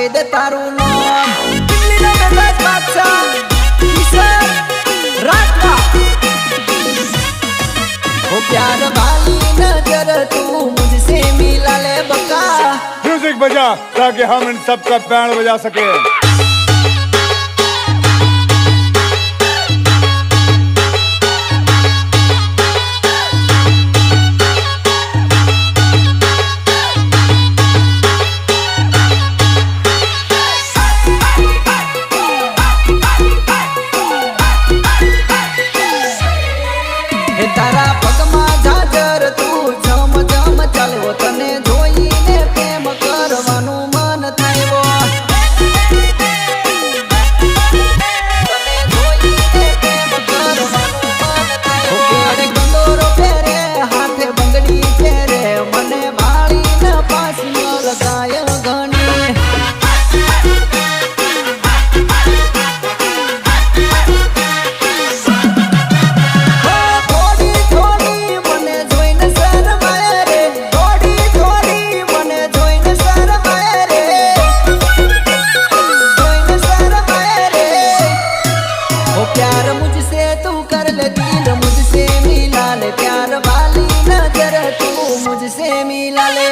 તારું નામ દિલ્હીનો મેદાજ બાદશાહ કિશોર રાઠવા ओ प्यार वाली नजर तू मुझसे मिला ले बका म्यूजिक बजा ताकि हम इन सबका बैंड बजा सके से तू कर ले दिल मुझसे मिला ले प्यार वाली नज़र। तू मुझसे मिला ले